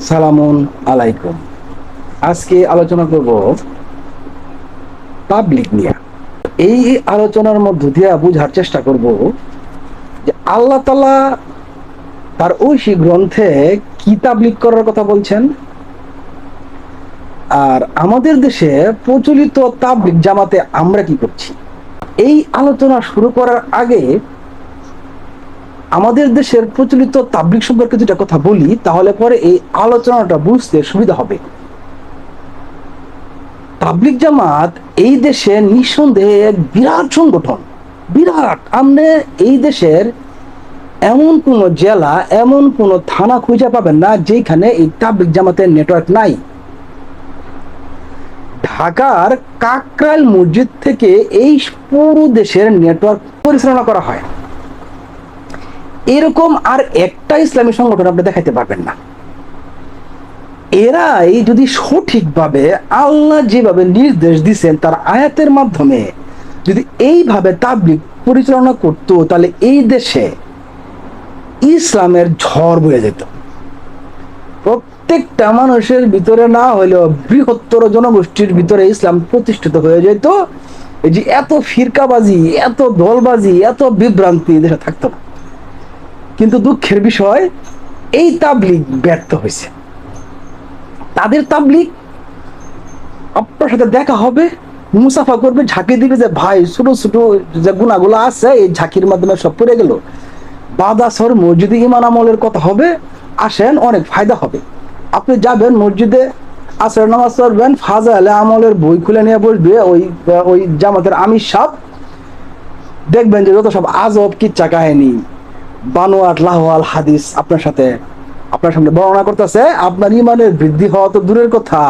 সালামুন আলাইকুম। আজকে আলোচনা করব পাবলিক নিয়ে। এই আলোচনার মধ্য দিয়ে বুঝার চেষ্টা করব যে আল্লাহ তালা তার ঐশী গ্রন্থে কি তাবলিক করার কথা বলছেন? আর আমাদের দেশে প্রচলিত তাবলিক জামাতে আমরা কি করছি? এই আলোচনা শুরু করার আগে আমাদের দেশের প্রচলিত তাবলিক সম্পর্কে যেটা কথা বলি, তাহলে পরে এই আলোচনাটা বুঝতে সুবিধা হবে। তাবলিক জামাত এই দেশে নিঃসন্দেহে এক বিরাট সংগঠন। বিরাট! আপনি এই দেশের এমন কোন জেলা, এমন কোন থানা খুঁজে পাবেন না, যেখানে এই তাবলিক জামাতের নেটওয়ার্ক নাই। ঢাকার কাকরাইল মসজিদ থেকে এই পুরো দেশের নেটওয়ার্ক পরিচালনা করা হয়। এরকম আর একটা ইসলামী সংগঠন আপনি দেখাইতে পারবেন না। এরাই যদি সঠিকভাবে আল্লাহ যেভাবে নির্দেশ দিচ্ছেন তার আয়াতের মাধ্যমে যদি এইভাবে তাবলিক পরিচালনা করতো, তাহলে এই দেশে ইসলামের ঝড় বয়ে যেত। প্রত্যেকটা মানুষের ভিতরে না হলেও বৃহত্তর জনগোষ্ঠীর ভিতরে ইসলাম প্রতিষ্ঠিত হয়ে যেত। এই যে এত ফিরকাবাজি, এত দলবাজি, এত বিভ্রান্তি দেশে থাকতো না। কিন্তু দুঃখের বিষয়, এই তাবলিগ ব্যর্থ হয়েছে। তাদের তাবলিগ আপনার সাথে দেখা হবে, মুসাফা করবে, ঝাঁকি দিবে যে, ভাই, ছোট ছোট যে গুণাগুলো আছে, এই ঝাঁকির মাধ্যমে সব পড়ে গেল। বাদাসর মসজিদে ইমান আমলের কথা হবে, আসেন, অনেক ফায়দা হবে। আপনি যাবেন মসজিদে আসর নামাজ পড়বেন ফাজালে আমলের বই খুলে নিয়ে বসবে, ওই ওই জামাতের আমির সাহ দেখবেন যে যত সব আজব কিচ্ছা কাহিনী। বানোয়াট লাহওয়াল হাদিস আপনার সাথে, আপনার সামনে বর্ণনা করতেছে, আপনার ইমানের বৃদ্ধি হওয়া তো দূরের কথা।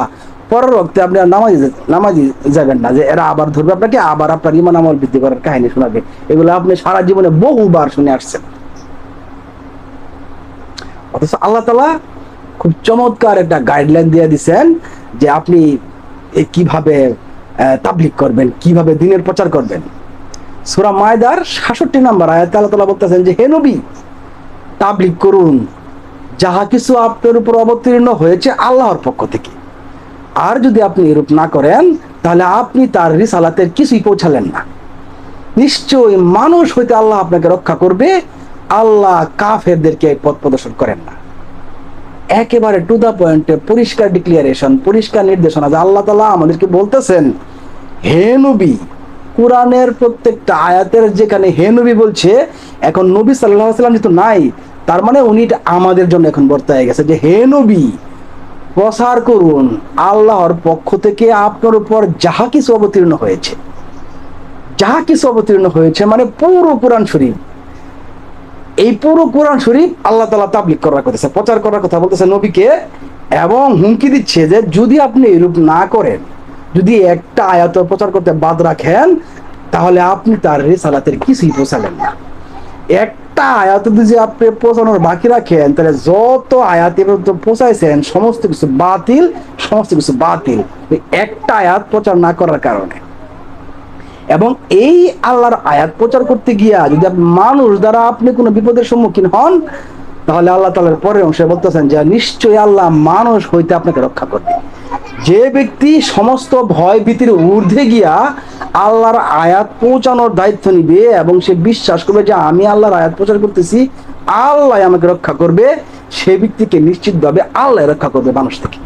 পরের রক্তে আপনি আর নামাজি নামাজি যাবেন না, যে এরা আবার ধরবে আপনাকে, আবার আপনার ইমান আমল বৃদ্ধি করার কাহিনী শোনাবে। এগুলো আপনি সারা জীবনে বহুবার শুনে আসছেন। অথচ আল্লাহ তালা খুব চমৎকার একটা গাইডলাইন দিয়ে দিছেন যে আপনি কীভাবে তাবলিক করবেন, কীভাবে দিনের প্রচার করবেন। সুরা মায়দার সাতষট্টি নাম্বার আয়াত আল্লাহ তালা বলতেছেন যে, হে নবী তাবলিক করুন। যাহা কিছু আপনার উপর অবতীর্ণ হয়েছে আল্লাহর পক্ষ থেকে। আর যদি আপনি এরূপ না করেন, তাহলে আপনি তার রিসালাতের কিছুই পৌঁছালেন না। নিশ্চয়ই মানুষ হইতে আল্লাহ আপনাকে রক্ষা করবে। আল্লাহ কাফেরদেরকে পথ প্রদর্শন করেন না। একেবারে টু দা পয়েন্টে পরিষ্কার ডিক্লিয়ারেশন পরিষ্কার নির্দেশনা যে আল্লাহ তালা আমাদেরকে বলতেছেন, হে নবী কোরআনের প্রত্যেকটা আয়াতের যেখানে হে নবী বলছে, এখন নবী সাল্লাহ সাল্লাম যেহেতু নাই, তার মানে উনি আমাদের জন্য এখন বর্তায় গেছে যে হে নবী, প্রসার করুন, আল্লাহর পক্ষ থেকে আপনার উপর যাহা কিছু অবতীর্ণ হয়েছে। যাহা কিছু অবতীর্ণ হয়েছে মানে পুরো কোরআন শরীফ। এই পুরো কোরআন শরীফ আল্লাহ তালা তাবলিক করার কথা, প্রচার করার কথা বলতেছে নবীকে এবং হুমকি দিচ্ছে যে যদি আপনি এরূপ না করেন যদি একটা আয়াত প্রচার করতে বাদ রাখেন, তাহলে আপনি তার রেসালাতের কিছুই পৌঁছালেন না। একটা আয়াত যদি আপনি পৌঁছানোর বাকি রাখেন, তাহলে যত আয়াত পর্যন্ত পৌঁছাইছেন, সমস্ত কিছু বাতিল, সমস্ত কিছু বাতিল। একটা আয়াত প্রচার না করার কারণে। এবং এই আল্লাহর আয়াত প্রচার করতে গিয়া যদি মানুষ দ্বারা আপনি কোনো বিপদের সম্মুখীন হন, তাহলে আল্লাহ তালার পরের অংশে বলতেছেন যে, নিশ্চয়ই আল্লাহ মানুষ হইতে আপনাকে রক্ষা করবে। যে ব্যক্তি সমস্ত ভয় ভীতির ঊর্ধ্বে গিয়া আল্লাহর আয়াত পৌঁছানোর দায়িত্ব নিবে এবং সে বিশ্বাস করবে যে আমি আল্লাহর আয়াত প্রচার করতেছি, আল্লাহ আমাকে রক্ষা করবে, সে ব্যক্তিকে নিশ্চিতভাবে আল্লাহ রক্ষা করবে মানুষ থেকে।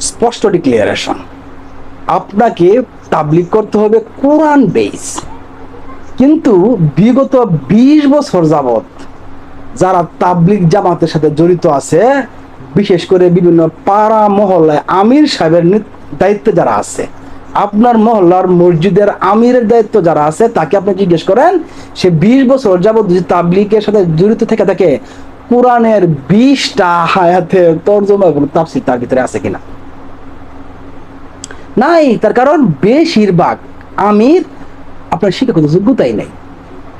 স্পষ্ট ডিক্লিয়ারেশন আপনাকে তাবলিক করতে হবে কোরআন বেস কিন্তু বিগত ২০ বছর যাবত যারা তাবলিক জামাতের সাথে জড়িত আছে বিশেষ করে বিভিন্ন পাড়া মহল্লায় আমির সাহেবের দায়িত্বে যারা আছে, আপনার মহল্লার মসজিদের আমিরের দায়িত্ব যারা আছে, তাকে আপনি জিজ্ঞেস করেন, সে বিশ বছর যদি তাবলিকের সাথে জড়িত থেকে থাকে, কোরআনের বিশটা হায়াতে তর্জমা এবং তাফসির তার ভিতরে আছে কিনা? নাই, তার কারণ বেশিরভাগ আমির আপনার শিক্ষাগত যোগ্যতাই নাই।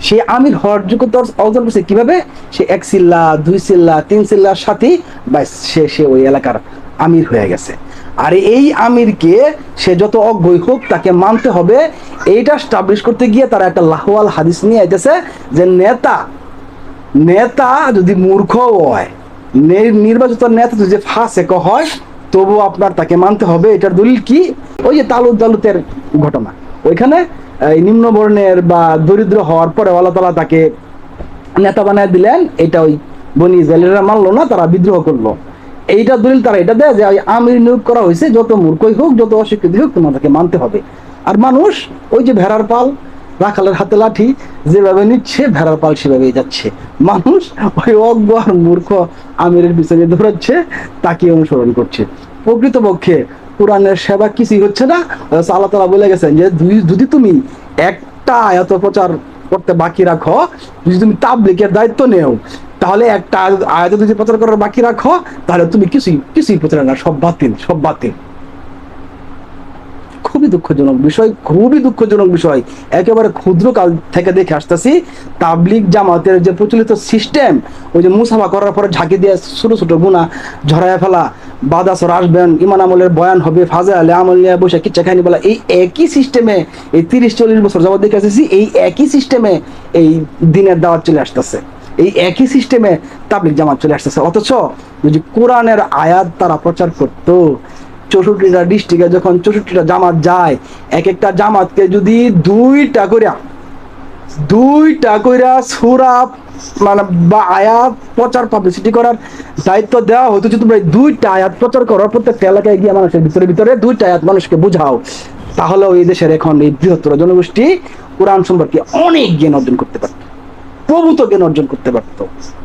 সে আমির হওয়ার যোগ্যতা অর্জন করছে। কীভাবে? সে এক সিল্লা, দুই সিল্লা, তিন সিল্লার সাথে বা সে সে ওই এলাকার আমির হয়ে গেছে। আর এই আমিরকে সে যত অজ্ঞই হোক তাকে মানতে হবে। এইটা স্টাবলিশ করতে গিয়ে তারা একটা লাহওয়াল হাদিস নিয়ে আইতেছে যে নেতা নেতা যদি মূর্খ হয় নির্বাচিত নেতা যদি ফাঁসেক হয় তবু আপনার তাকে মানতে হবে। এটার দলিল কি? ওই যে তালুত দালুতের ঘটনা। ওইখানে নিম্ন বর্ণের বা দরিদ্র হওয়ার পরে আল্লাহ তালা তাকে নেতা বানায় দিলেন। এটা ওই বনি ইসরায়েলেরা মানলো না, তারা বিদ্রোহ করল। এইটা দলিল তারা এটা দেয় যে আমির নিয়োগ করা হয়েছে, যত মূর্খই হোক, যত অশিক্ষিত হোক, তোমাদেরকে মানতে হবে। আর মানুষ ওই যে ভেড়ার পাল, রাখালের হাতে লাঠি, যেভাবে নিচ্ছে, ভেড়ার পাল সেভাবেই যাচ্ছে। মানুষ ওই অজ্ঞ আর মূর্খ আমিরের পিছনে দৌড়াচ্ছে তাকে অনুসরণ করছে। প্রকৃতপক্ষে কোরআনের সেবা কিছুই হচ্ছে না আল্লাহ তালা বলে গেছেন যে যদি তুমি একটা আয়াত প্রচার করতে বাকি রাখো, যদি তুমি তাবলিকের দায়িত্ব নেও, তাহলে একটা আয়াত যদি প্রচার করার বাকি রাখো, তাহলে তুমি কিছুই কিছুই প্রচার না, সব বাতিল সব বাতিল। দুঃখজনক বিষয়, খুবই দুঃখজনক বিষয়। একেবারে ক্ষুদ্র কাল থেকে দেখে আসতেছি তাবলিক জামাতের যে প্রচলিত সিস্টেম ওই যে মুসাফা করার পরে ঝাঁকি দিয়ে ছোট ছোট গুণা ঝরায় ফেলা, বাদাসর আসবেন, ইমান আমলের বয়ান হবে ফাজা আলে আমল নিয়ে বসে কিচ্ছা খাইনি বলা, এই একই সিস্টেমে এই তিরিশ চল্লিশ বছর যাবত দেখে আসতেছি, এই একই সিস্টেমে এই দিনের দাওয়াত চলে আসতেছে। এই একই সিস্টেমে তাবলিক জামাত চলে আসতেছে। অথচ যদি কোরআনের আয়াত তারা প্রচার করতো চৌষট্টিটা ডিস্ট্রিক্টে যখন চৌষট্টিটা জামাত যায় এক একটা জামাতকে যদি দুইটা করিয়া দুইটা কইরা সুরা মানে বা আয়াত প্রচার পাবলিসিটি করার দায়িত্ব দেওয়া হতো যে তোমরা দুইটা আয়াত প্রচার করো, প্রত্যেকটা এলাকায় গিয়ে মানুষের ভিতরে ভিতরে দুইটা আয়াত মানুষকে বুঝাও। তাহলে এই দেশের এখন এই বৃহত্তর জনগোষ্ঠী কোরআন সম্পর্কে অনেক জ্ঞান অর্জন করতে পারত প্রভূত জ্ঞান অর্জন করতে পারত।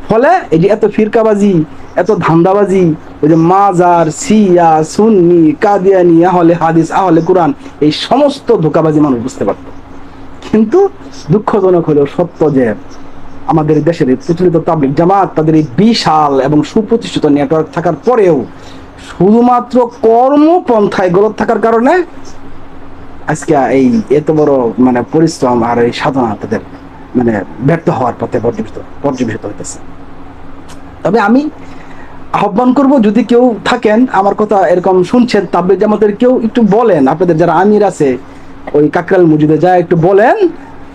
ফলে এই যে এত ফিরকাবাজি, এত ধান্দাবাজি, ওই যে মাজার সিয়া সুন্নি, কাদিয়ানি, আহলে হাদিস, আহলে কোরআন, এই সমস্ত ধোকাবাজি মানুষ বুঝতে পারত। কিন্তু দুঃখজনক হলেও সত্য যে আমাদের দেশের প্রচলিত তাবলিক জামাত তাদের এই বিশাল এবং সুপ্রতিষ্ঠিত নেটওয়ার্ক থাকার পরেও শুধুমাত্র কর্মপন্থায় গলত থাকার কারণে আজকে এই এত বড় মানে পরিশ্রম আর এই সাধনা তাদের মানে ব্যর্থ হওয়ার পথে পর্যবেসিত পর্যবেসিত হইতেছে। তবে আমি আহ্বান করব, যদি কেউ থাকেন, আমার কথা এরকম শুনছেন, তাবলিগ জামাতের কেউ একটু বলেন, আপনাদের যারা আমির আছে, ওই কাকরাল মসজিদে যা একটু বলেন,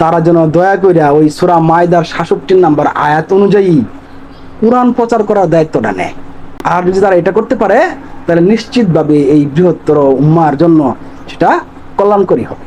তারা যেন দয়া কইরা ওই সূরা মায়দার সাতষট্টি নাম্বার আয়াত অনুযায়ী কোরআন প্রচার করার দায়িত্বটা নেয়। আর যদি তারা এটা করতে পারে, তাহলে নিশ্চিতভাবে এই বৃহত্তর উম্মার জন্য সেটা কল্যাণকরী হবে।